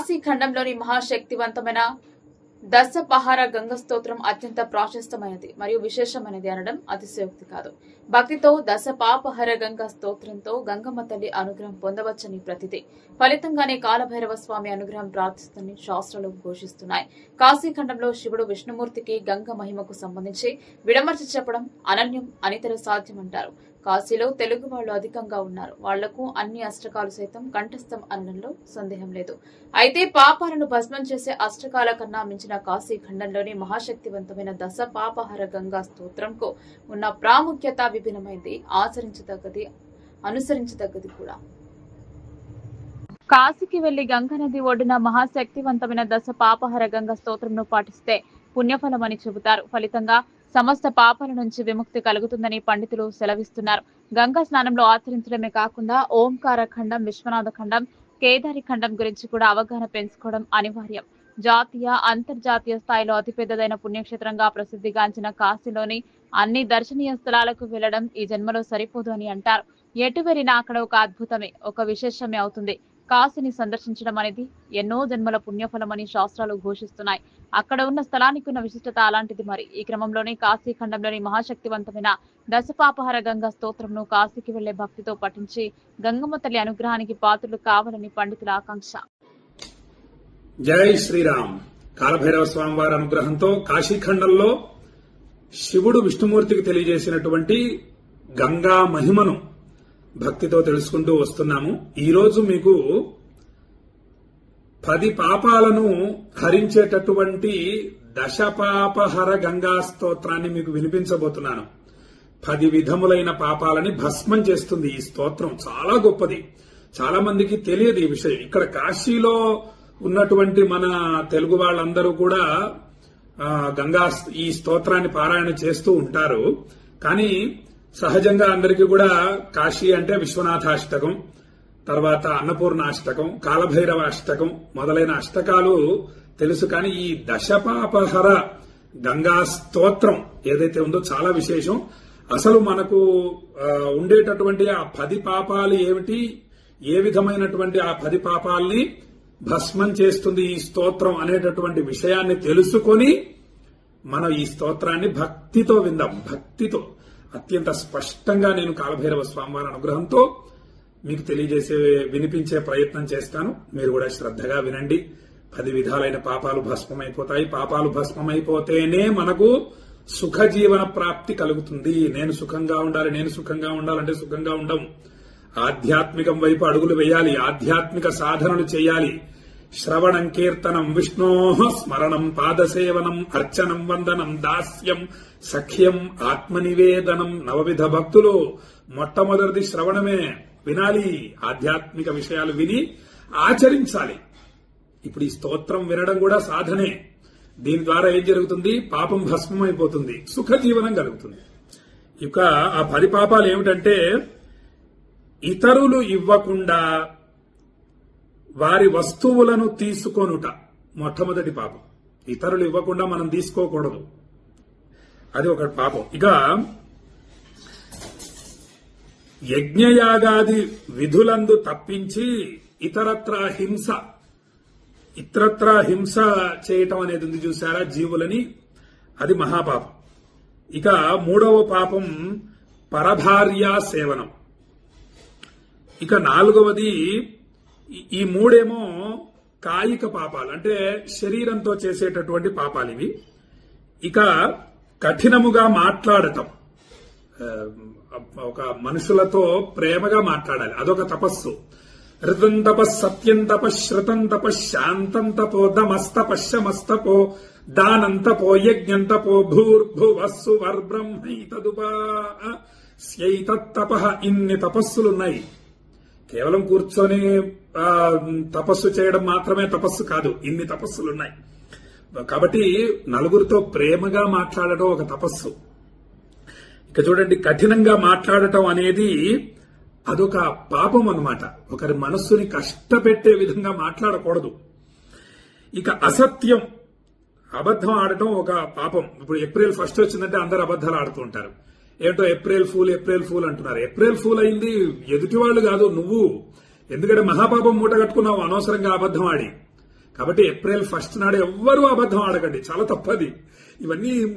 కాశీ ఖండంలోని మహాశక్తివంతమైన దశపహార గంగ స్తోత్రం అత్యంత ప్రాశస్తమైనది మరియు విశేషమైనది అనడం అతిశయోక్తి కాదు. భక్తితో దశ పాపహర గంగ స్తోత్రంతో గంగమ్మ తల్లి అనుగ్రహం పొందవచ్చని ప్రతిదే ఫలితంగానే కాలభైరవ స్వామి అనుగ్రహం ప్రార్థిస్తుందని శాస్త్రాలు ఘోషిస్తున్నాయి. కాశీఖండంలో శివుడు విష్ణుమూర్తికి గంగ మహిమకు సంబంధించి విడమర్చి చెప్పడం అనన్యం అనితర సాధ్యమంటారు. కాశీలో తెలుగు వాళ్ళు అధికంగా ఉన్నారు. వాళ్ళకు అన్ని అష్టకాలు సైతం కంఠస్థం అన్నంలో సందేహం లేదు. అయితే పాపాలను భస్మం చేసే అష్టకాల కన్నా మించిన కాశీ ఖండంలోని మహాశక్తివంతమైన దశ పాపహర గంగా స్తోత్రంకు ఉన్న ప్రాముఖ్యత విభిన్నమైంది. ఆచరించదగ్గది అనుసరించదగ్గది కూడా. కాశీకి వెళ్ళి గంగ నది ఒడ్డున మహాశక్తివంతమైన దశ పాపహర గంగ స్తోత్రంను పాటిస్తే పుణ్యఫలమని చెబుతారు. ఫలితంగా సమస్త పాపాల నుంచి విముక్తి కలుగుతుందని పండితులు సెలవిస్తున్నారు. గంగా స్నానంలో ఆచరించడమే కాకుండా ఓంకార ఖండం విశ్వనాథ ఖండం కేదారి ఖండం గురించి కూడా అవగాహన పెంచుకోవడం అనివార్యం. జాతీయ అంతర్జాతీయ స్థాయిలో అతిపెద్దదైన పుణ్యక్షేత్రంగా ప్రసిద్ధిగాంచిన కాశీలోని అన్ని దర్శనీయ స్థలాలకు వెళ్ళడం ఈ జన్మలో సరిపోదు అని అంటారు. ఎటు వెళ్ళినా అక్కడ ఒక అద్భుతమే ఒక విశేషమే అవుతుంది. కాశీని సందర్శించడం అనేది ఎన్నో జన్మల పుణ్యఫలమని శాస్త్రాలు ఘోషిస్తున్నాయి. అక్కడ ఉన్న స్థలానికి ఉన్న విశిష్టత అలాంటిది మరి. ఈ క్రమంలోనే కాశీ ఖండంలోని మహాశక్తివంతమైన దశపాపహర గంగా స్తోత్రంను కాశీకి వెళ్ళే భక్తితో పఠించి గంగమ్మ తల్లి అనుగ్రహానికి పాత్రలు కావాలని పండితుల ఆకాంక్ష. జై శ్రీరామ్. కాలభైరవ స్వామి వారి అనుగ్రహంతో కాశీఖండంలో శివుడు విష్ణుమూర్తికి తెలియజేసినటువంటి గంగా మహిమను భక్తితో తెలుసుకుంటూ వస్తున్నాము. ఈరోజు మీకు పది పాపాలను హరించేటటువంటి దశపాపహర గంగా స్తోత్రాన్ని మీకు వినిపించబోతున్నాను. పది విధములైన పాపాలని భస్మం చేస్తుంది ఈ స్తోత్రం. చాలా గొప్పది. చాలా మందికి తెలియదు ఈ విషయం. ఇక్కడ కాశీలో ఉన్నటువంటి మన తెలుగు వాళ్ళందరూ కూడా గంగా ఈ స్తోత్రాన్ని పారాయణ చేస్తూ ఉంటారు. కానీ సహజంగా అందరికీ కూడా కాశీ అంటే విశ్వనాథాష్టకం తర్వాత అన్నపూర్ణ అష్టకం కాలభైరవ అష్టకం మొదలైన అష్టకాలు తెలుసు. కానీ ఈ దశపాపహర గంగా స్తోత్రం ఏదైతే ఉందో చాలా విశేషం. అసలు మనకు ఉండేటటువంటి ఆ పది పాపాలు ఏమిటి? ఏ విధమైనటువంటి ఆ పది పాపాల్ని భస్మం చేస్తుంది ఈ స్తోత్రం అనేటటువంటి విషయాన్ని తెలుసుకొని మనం ఈ స్తోత్రాన్ని భక్తితో విందాం. భక్తితో. అత్యంత స్పష్టంగా నేను కాలభైరవ స్వామివారి అనుగ్రహంతో మీకు తెలియజేసే వినిపించే ప్రయత్నం చేస్తాను. మీరు కూడా శ్రద్ధగా వినండి. పది విధాలైన పాపాలు భస్మమైపోతాయి. పాపాలు భస్మమైపోతేనే మనకు సుఖ జీవన ప్రాప్తి కలుగుతుంది. నేను సుఖంగా ఉండాలి నేను సుఖంగా ఉండాలంటే సుఖంగా ఉండం ఆధ్యాత్మికం వైపు అడుగులు వేయాలి ఆధ్యాత్మిక సాధనలు చేయాలి. శ్రవణం కీర్తనం విష్ణో స్మరణం పాదసేవనం అర్చనం వందనం దాస్యం సఖ్యం ఆత్మనివేదనం నవవిధ భక్తులు మొట్టమొదటిది శ్రవణమే. వినాలి. ఆధ్యాత్మిక విషయాలు విని ఆచరించాలి. ఇప్పుడు ఈ స్తోత్రం వినడం కూడా సాధనే. దీని ద్వారా ఏం జరుగుతుంది? పాపం భస్మం అయిపోతుంది సుఖ జీవనం కలుగుతుంది. ఇక ఆ పది పాపాలు ఏమిటంటే ఇతరులు ఇవ్వకుండా వారి వస్తువులను తీసుకొనుట మొట్టమొదటి పాపం. ఇతరులు ఇవ్వకుండా మనం తీసుకోకూడదు. అది ఒక పాపం. ఇక యజ్ఞయాగాది విధులందు తప్పించి ఇతరత్ర హింస ఇతరత్ర హింస చేయటం అనేది ఉంది చూసారా జీవులని? అది మహాపాపం. ఇక మూడవ పాపం పరభార్యా సేవనం. ఇక నాలుగవది ఈ- ఈ మూడేమో కాయిక పాపాలు అంటే శరీరంతో చేసేటటువంటి పాపాలు ఇవి. ఇక కఠినముగా మాట్లాడటం. ఒక మనుషులతో ప్రేమగా మాట్లాడాలి. అదొక తపస్సు. ఋతం తపస్ సత్యం తపస్ శ్రుతం తపస్ శాంతం తపో దమస్తప మస్తపో దానంతపో యజ్ఞంతపో భూర్భువస్సు వర్బ్రహ్మైతదుపా స్యైతత్తప ఇన్ని తపస్సులున్నాయి. కేవలం కూర్చొని తపస్సు చేయడం మాత్రమే తపస్సు కాదు ఇన్ని తపస్సులున్నాయి. కాబట్టి నలుగురితో ప్రేమగా మాట్లాడటం ఒక తపస్సు. ఇక చూడండి కఠినంగా మాట్లాడటం అనేది అదొక పాపం అనమాట ఒకరి మనస్సుని కష్టపెట్టే విధంగా మాట్లాడకూడదు. ఇక అసత్యం అబద్ధం ఆడటం ఒక పాపం. ఇప్పుడు ఏప్రిల్ ఫస్ట్ వచ్చిందంటే అందరు అబద్ధాలు ఆడుతూ ఉంటారు. ఏంటో ఏప్రిల్ ఫూల్ ఏప్రిల్ ఫూల్ అంటున్నారు. ఏప్రిల్ ఫూల్ అయింది ఎదుటి వాళ్ళు కాదు నువ్వు. ఎందుకంటే మహాపాపం మూట కట్టుకున్నావు అనవసరంగా అబద్ధం ఆడి. కాబట్టి ఏప్రిల్ ఫస్ట్ నాడు ఎవ్వరూ అబద్ధం ఆడకండి. చాలా తప్పది. ఇవన్నీ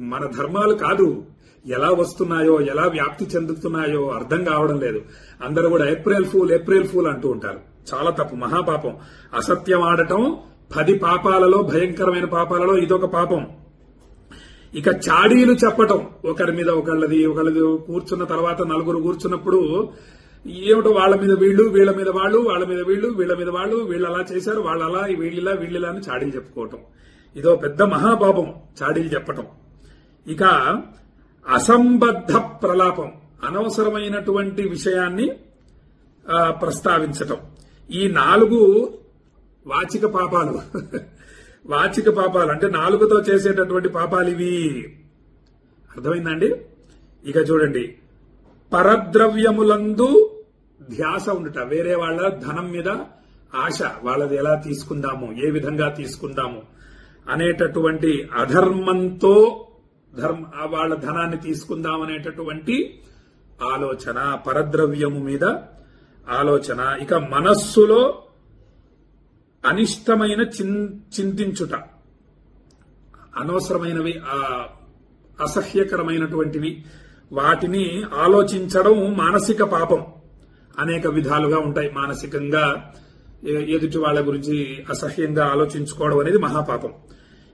మన ధర్మాలు కాదు. ఎలా వస్తున్నాయో ఎలా వ్యాప్తి చెందుతున్నాయో అర్థం కావడం లేదు. అందరూ కూడా ఏప్రిల్ ఫూల్ ఏప్రిల్ ఫూల్ అంటూ ఉంటారు. చాలా తప్పు. మహాపాపం. అసత్యం ఆడటం పది పాపాలలో భయంకరమైన పాపాలలో ఇదొక పాపం. ఇక చాడీలు చెప్పటం. ఒకరి మీద ఒకళ్ళది ఒకళ్ళది కూర్చున్న తర్వాత నలుగురు కూర్చున్నప్పుడు ఏమిటో వాళ్ళ మీద వీళ్ళు వీళ్ళ మీద వాళ్ళు వాళ్ళ మీద వీళ్ళు వీళ్ళ మీద వాళ్ళు వీళ్ళు అలా చేశారు వాళ్ళు అలా వీళ్ళిలా వీళ్ళిలా అని చాడీలు చెప్పుకోవటం. ఇదో పెద్ద మహాపాపం చాడీలు చెప్పటం. ఇక అసంబద్ధ ప్రలాపం అనవసరమైనటువంటి విషయాన్ని ప్రస్తావించటం. ఈ నాలుగు వాచిక పాపాలు. వాచిక పాపాలు అంటే నాలుగుతో చేసేటటువంటి పాపాలు ఇవి. అర్థమైందండి ఇక చూడండి. పరద్రవ్యములందు ధ్యాస ఉండుట వేరే వాళ్ళ ధనం మీద ఆశ వాళ్ళది ఎలా తీసుకుందాము ఏ విధంగా తీసుకుందాము అనేటటువంటి అధర్మంతో ధర్మ వాళ్ళ ధనాన్ని తీసుకుందాం అనేటటువంటి ఆలోచన పరద్రవ్యము మీద ఆలోచన. ఇక మనస్సులో అనిష్టమైన చింతించుట. అనవసరమైనవి అసహ్యకరమైనటువంటివి వాటిని ఆలోచించడం మానసిక పాపం. అనేక విధాలుగా ఉంటాయి. మానసికంగా ఎదుటి వాళ్ళ గురించి అసహ్యంగా ఆలోచించుకోవడం అనేది మహాపాపం.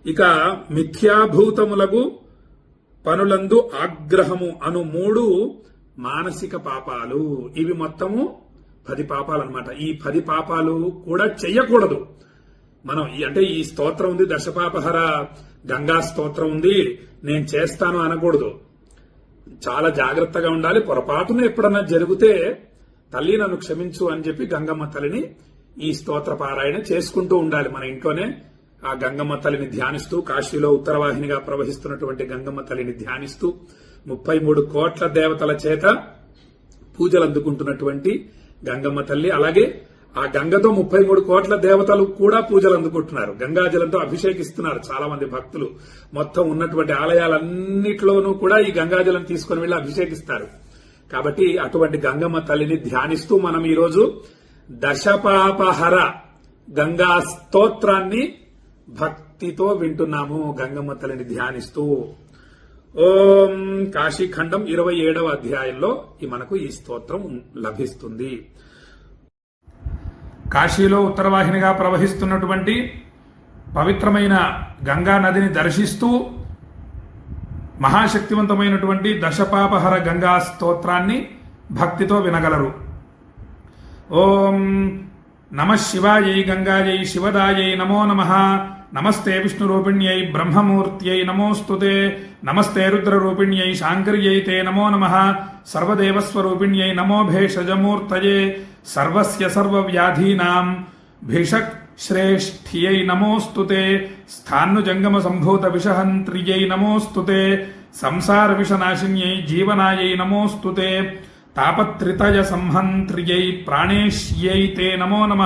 ఇక మిథ్యాభూతములకు పనులందు ఆగ్రహము అను మూడు మానసిక పాపాలు. ఇవి మొత్తము పది పాపాలు అనమాట ఈ పది పాపాలు కూడా చెయ్యకూడదు. మనం అంటే ఈ స్తోత్రం ఉంది దశపాపహర గంగా స్తోత్రం ఉంది నేను చేస్తాను అనకూడదు. చాలా జాగ్రత్తగా ఉండాలి. పొరపాటున ఎప్పుడన్నా జరిగితే తల్లి నన్ను క్షమించు అని చెప్పి గంగమ్మ తల్లిని ఈ స్తోత్ర పారాయణ చేసుకుంటూ ఉండాలి మన ఇంట్లోనే. ఆ గంగమ్మ తల్లిని ధ్యానిస్తూ కాశీలో ఉత్తరవాహినిగా ప్రవహిస్తున్నటువంటి గంగమ్మ తల్లిని ధ్యానిస్తూ ముప్పై మూడు కోట్ల దేవతల చేత పూజలు అందుకుంటున్నటువంటి గంగమ్మ తల్లి అలాగే ఆ గంగతో ముప్పై మూడు కోట్ల దేవతలు కూడా పూజలు అందుకుంటున్నారు. గంగాజలంతో అభిషేకిస్తున్నారు చాలా మంది భక్తులు. మొత్తం ఉన్నటువంటి ఆలయాలన్నిట్లోనూ కూడా ఈ గంగాజలం తీసుకుని వెళ్ళి అభిషేకిస్తారు. కాబట్టి అటువంటి గంగమ్మ తల్లిని ధ్యానిస్తూ మనం ఈరోజు దశపాపహర గంగా స్తోత్రాన్ని భక్తితో వింటున్నాము గంగమ్మ తల్లిని ధ్యానిస్తూ. ఓం కాశీఖండం ఇరవై ఏడవ అధ్యాయంలో ఈ మనకు ఈ స్తోత్రం లభిస్తుంది. కాశీలో ఉత్తరవాహినిగా ప్రవహిస్తున్నటువంటి పవిత్రమైన గంగా నదిని దర్శిస్తూ మహాశక్తివంతమైనటువంటి దశపాపహర గంగా స్తోత్రాన్ని భక్తితో వినగలరు. ఓం నమ శివాయై గంగాయై శివదాయై నమో నమ. నమస్తే విష్ణురూపిణ్యై బ్రహ్మమూర్త్యై నమోస్తుతే. నమస్తే రుద్రరూపిణ్యై శాంకర్యై తే నమో నమ. సర్వదేవస్వరూపిణ్యై నమో భేషజమూర్తయే. సర్వస్య సర్వవ్యాధీనాం భిషక్ శ్రేష్ఠ్యై నమోస్తుతే. స్థానుజంగమ సంభూత విషహంత్ర్యై నమోస్తుతే. సంసార విషనాశిన్యై జీవనాయై నమోస్తుతే తాపత్రితయ సంహంత్రియై ప్రాణేష్యై తే నమో నమ.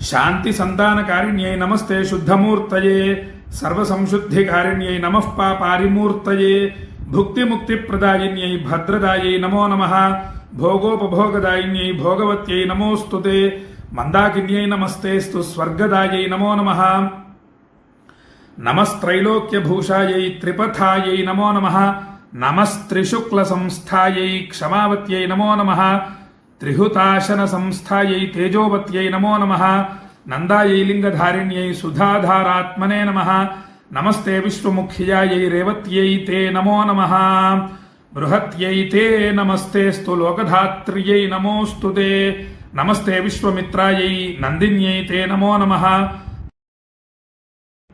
శాంతి సంతానకారిణ్యై నమస్తే శుద్ధమూర్తయే. సర్వసంశుద్ధికారిణ్యై నమః పాపారిమూర్తయే. భుక్తిముక్తిప్రదాయిన్యై భద్రదాయై నమో నమ. భోగోపభోగదాయిన్యై భోగవత్యై నమోస్తుతే మందాకిన్యై నమస్తేస్తు స్వర్గదాయై నమో నమః. నమస్త్రైలోక్యభూషాయై త్రిపథాయై నమో నమ నమస్త్రిశుక్ల సంస్థాయై క్షమావత్యై నమో నమ త్రిహుతాశన సంస్థాయై తేజోవత్యై నమో నమ నందాయై లింగధారిణ్యై సుధాధారాత్మనే నమ నమస్తే విశ్వముఖ్యాయై రేవత్యై తే నమో నమ బృహత్యై తే నమస్తేస్తు లోకధాత్ర్యై నమోస్తు నమస్తే విశ్వమిత్రాయై నందిన్యై తే నమో నమ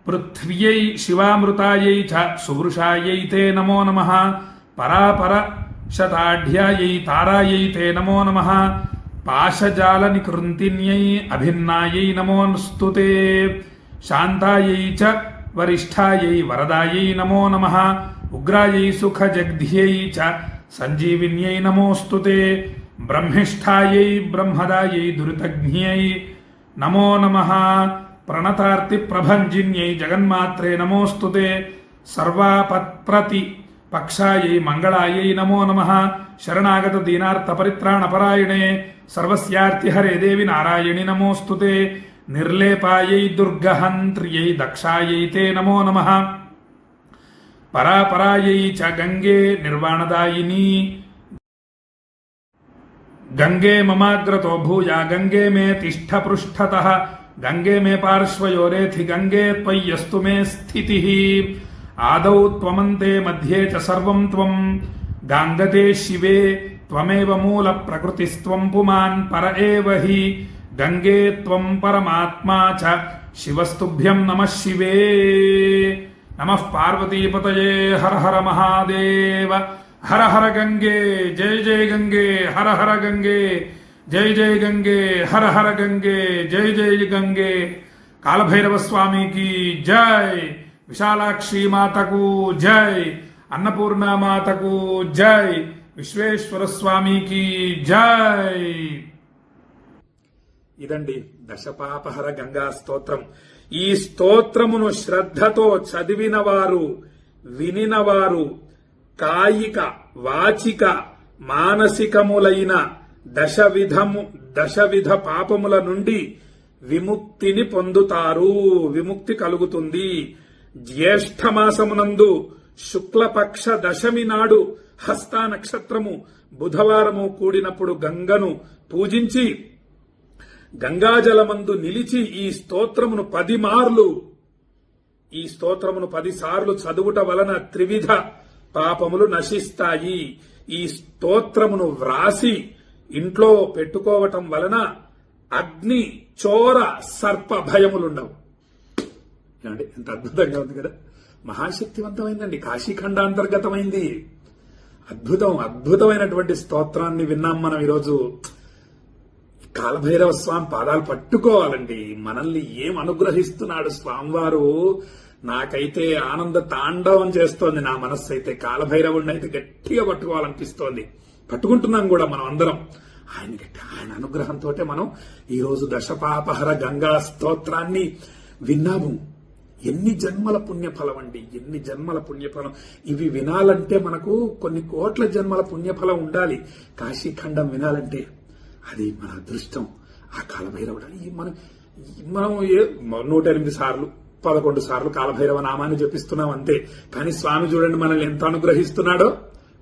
पृथ्व्यै शिवामृतायै च सुवृषायै ते नमो नमः, परापर शताढ्यायै तारायै ते नमो नमः, पाशजालनिकृन्तिन्यै अभिन्नायै नमोऽस्तु ते, शान्तायै च वरिष्ठायै वरदायै नमो नमः, उग्रायै सुखजग्ध्यै च सञ्जीविन्यै नमोऽस्तु ते, ब्रह्मिष्ठायै ब्रह्मदायै दुरितज्ञ्यै नमो नमः। ప్రణతార్తి ప్రభంజిన్యై జగన్మాత్రే నమోస్తుతే సర్వాపత్ప్రతి పక్షాయై మంగళాయై నమో నమ. శరణాగత దీనార్థ పరిత్రాణపరాయణే. సర్వస్యార్తిహరే దేవి నారాయణి నమోస్తుతే నిర్లేపాయై దుర్గహంత్ర్యై దక్షాయై తే నమో నమ. పరాపరాయై చ గంగే నిర్వాణదాయిని. గంగే మమాగ్రతో భూయా గంగే మే తిష్ట పృష్ఠత. గంగే మే పార్శ్వయోరేథి గంగే త్వయ్యస్తు మే స్థితి ఆదౌ త్వమంతే మధ్యే చ సర్వం త్వం గాంగతే శివే త్వమేవ మూల ప్రకృతిస్త్వం పుమాన్ పర ఏవ హి గంగే త్వం పరమాత్మా చ శివస్తుభ్యం నమ శివే నమ పార్వతీపతయే హర హర మహాదేవ హర హర గంగే జయ జయ గంగే హర హర జై జై గంగే హర హర గంగే జై జై గంగే. కాలభైరవ స్వామికి జై. విశాలాక్షి మాతకు జై. అన్నపూర్ణ మాతకు జై. విశ్వేశ్వర స్వామికి జై. ఇదండి దశపాపహర గంగా స్తోత్రం. ఈ స్తోత్రమును శ్రద్ధతో చదివిన వారు వినినవారు కాయిక వాచిక మానసికములైన దశ విధము దశ విధ పాపముల నుండి విముక్తిని పొందుతారు. విముక్తి కలుగుతుంది. జ్యేష్ఠమాసమునందు శుక్లపక్ష దశమి నాడు హస్త నక్షత్రము బుధవారము కూడినప్పుడు గంగను పూజించి గంగాజలమందు నిలిచి ఈ స్తోత్రమును పది మార్లు ఈ స్తోత్రమును పదిసార్లు చదువుట వలన త్రివిధ పాపములు నశిస్తాయి. ఈ స్తోత్రమును వ్రాసి ఇంట్లో పెట్టుకోవటం వలన అగ్ని చోర సర్ప భయములుండవు. ఏమండి ఎంత అద్భుతంగా ఉంది కదా. మహాశక్తివంతమైందండి కాశీఖండాంతర్గతమైంది. అద్భుతం అద్భుతమైనటువంటి స్తోత్రాన్ని విన్నాం మనం ఈరోజు. కాలభైరవ స్వామి పాదాలు పట్టుకోవాలండి. మనల్ని ఏం అనుగ్రహిస్తున్నాడు స్వామివారు? నాకైతే ఆనంద తాండవం చేస్తోంది. నా మనస్సు అయితే కాలభైరవుడిని అయితే గట్టిగా పట్టుకోవాలనిపిస్తోంది. కట్టుకుంటున్నాం కూడా మనం అందరం. ఆయన గట్టి ఆయన అనుగ్రహంతో మనం ఈరోజు దశపాపహర గంగా స్తోత్రాన్ని విన్నాము. ఎన్ని జన్మల పుణ్యఫలం అండి ఎన్ని జన్మల పుణ్యఫలం. ఇవి వినాలంటే మనకు కొన్ని కోట్ల జన్మల పుణ్యఫలం ఉండాలి. కాశీఖండం వినాలంటే అది మన అదృష్టం. ఆ కాలభైరవుడు ఈ మనం మనం ఏ- నూట ఎనిమిది సార్లు పదకొండు సార్లు కాలభైరవ నామాన్ని జపిస్తున్నాం అంతే. కానీ స్వామి చూడండి మనల్ని ఎంత అనుగ్రహిస్తున్నాడో.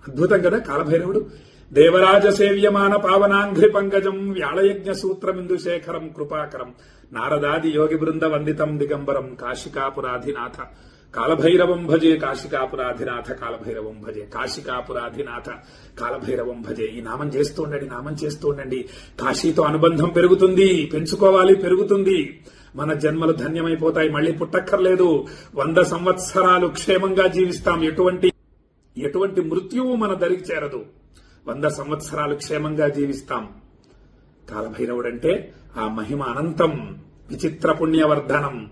అద్భుతం కదా కాలభైరవుడు? దేవరాజ సేవ్యమాన పావనాంఘ్రి పంకజం వ్యాళయజ్ఞ సూత్రమిందు శేఖరం కృపాకరం. నారదాది యోగి బృంద వందితం దిగంబరం కాశికాపురాధినాథ. కాలభైరవం భజే కాశికాపురాధినాథ కాలభైరవం భజే కాశికాపురాధినాథ కాలభైరవం భజే. ఈ నామం చేస్తూ ఉండండి నామం చేస్తూ ఉండండి కాశీతో అనుబంధం పెరుగుతుంది పెంచుకోవాలి పెరుగుతుంది. మన జన్మలు ధన్యమైపోతాయి మళ్ళీ పుట్టక్కర్లేదు. వంద సంవత్సరాలు క్షేమంగా జీవిస్తాం. ఎటువంటి ఎటువంటి మృత్యువు మన దరికి చేరదు. వంద సంవత్సరాలు క్షేమంగా జీవిస్తాం. కాలభైరవుడంటే ఆ మహిమ అనంతం విచిత్ర పుణ్యవర్ధనం.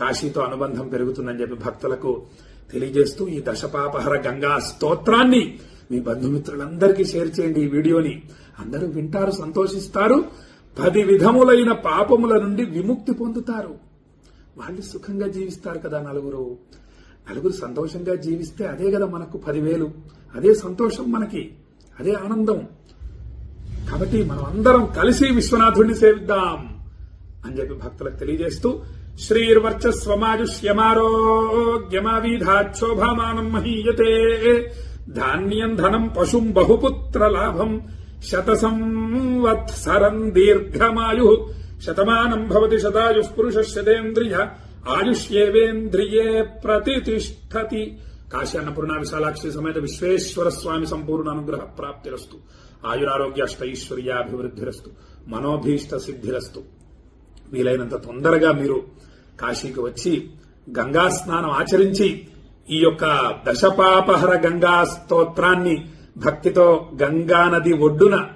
కాశీతో అనుబంధం పెరుగుతుందని చెప్పి భక్తులకు తెలియజేస్తూ ఈ దశపాపహర గంగా స్తోత్రాన్ని మీ బంధుమిత్రులందరికీ షేర్ చేయండి ఈ వీడియోని. అందరూ వింటారు సంతోషిస్తారు. పది విధములైన పాపముల నుండి విముక్తి పొందుతారు. వాళ్ళు సుఖంగా జీవిస్తారు కదా నలుగురు. నలుగురు సంతోషంగా జీవిస్తే అదే కదా మనకు పదివేలు. అదే సంతోషం మనకి. అదే ఆనందం. కాబట్టి మనం అందరం కలిసి విశ్వనాథుడిని సేవిద్దాం అని చెప్పి భక్తులకు తెలియజేస్తూ శ్రీర్వర్చస్వమాజుష్యమారోగ్యమావిధాక్షోభామానం మహీయతే ధాన్యం ధనం పశుం బహుపుత్ర లాభం శత సంవత్సరం దీర్ఘమాయు శతమానం భవతి శతాయు పురుష శతేంద్రియ ఆయుష్యేవేంద్రియే ప్రతిష్టతి కాశీ అన్నపూర్ణ విశాలాక్షి సమేత విశ్వేశ్వర స్వామి సంపూర్ణ అనుగ్రహ ప్రాప్తిరస్తు. ఆయురారోగ్యాష్టైశ్వర్యాభివృద్ధిరస్తు. మనోభీష్ట సిద్ధిరస్తు వీలైనంత తొందరగా మీరు కాశీకి వచ్చి గంగా స్నానం ఆచరించి ఈ యొక్క దశపాపహర గంగా స్తోత్రాన్ని భక్తితో గంగా నది ఒడ్డున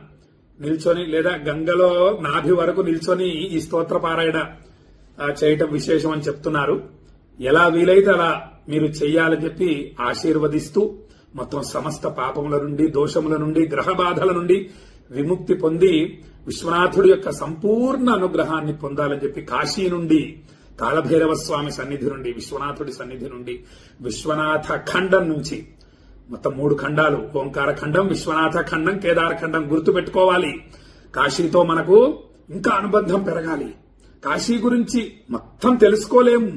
నిల్చొని లేదా గంగలో నాభి వరకు నిల్చొని ఈ స్తోత్ర పారాయణ చేయటం విశేషం అని చెప్తున్నారు. ఎలా వీలైతే అలా మీరు చెయ్యాలని చెప్పి ఆశీర్వదిస్తూ మొత్తం సమస్త పాపముల నుండి దోషముల నుండి గ్రహ బాధల నుండి విముక్తి పొంది విశ్వనాథుడి యొక్క సంపూర్ణ అనుగ్రహాన్ని పొందాలని చెప్పి కాశీ నుండి కాలభైరవ స్వామి సన్నిధి నుండి విశ్వనాథుడి సన్నిధి నుండి విశ్వనాథ ఖండం నుంచి మొత్తం మూడు ఖండాలు ఓంకార ఖండం విశ్వనాథ ఖండం కేదార ఖండం గుర్తు పెట్టుకోవాలి కాశీతో మనకు ఇంకా అనుబంధం పెరగాలి. కాశీ గురించి మొత్తం తెలుసుకోలేము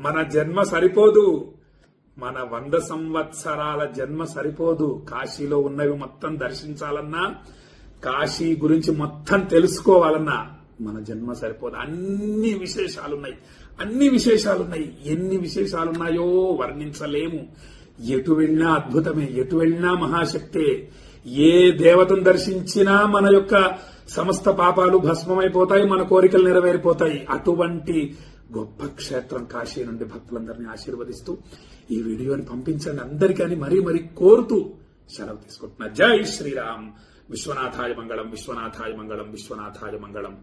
మన జన్మ సరిపోదు. మన వంద సంవత్సరాల జన్మ సరిపోదు. కాశీలో ఉన్నవి మొత్తం దర్శించాలన్నా కాశీ గురించి మొత్తం తెలుసుకోవాలన్నా మన జన్మ సరిపోదు. అన్ని విశేషాలున్నాయి. అన్ని విశేషాలున్నాయి. ఎన్ని విశేషాలున్నాయో వర్ణించలేము. ఎటు వెళ్ళినా అద్భుతమే. ఎటు వెళ్ళినా మహాశక్తే. ఏ దేవతను దర్శించినా మన యొక్క సమస్త పాపాలు భస్మమైపోతాయి మన కోరికలు నెరవేరిపోతాయి. అటువంటి గొప్ప క్షేత్రం కాశీ నుండి భక్తులందరినీ ఆశీర్వదిస్తూ ఈ వీడియోని పంపించండి. అందరికీ మరీ మరీ కోరుతూ సెలవు తీసుకుంటున్నా. జై శ్రీరామ్. విశ్వనాథాయ మంగళం విశ్వనాథాయ మంగళం విశ్వనాథాయ మంగళం.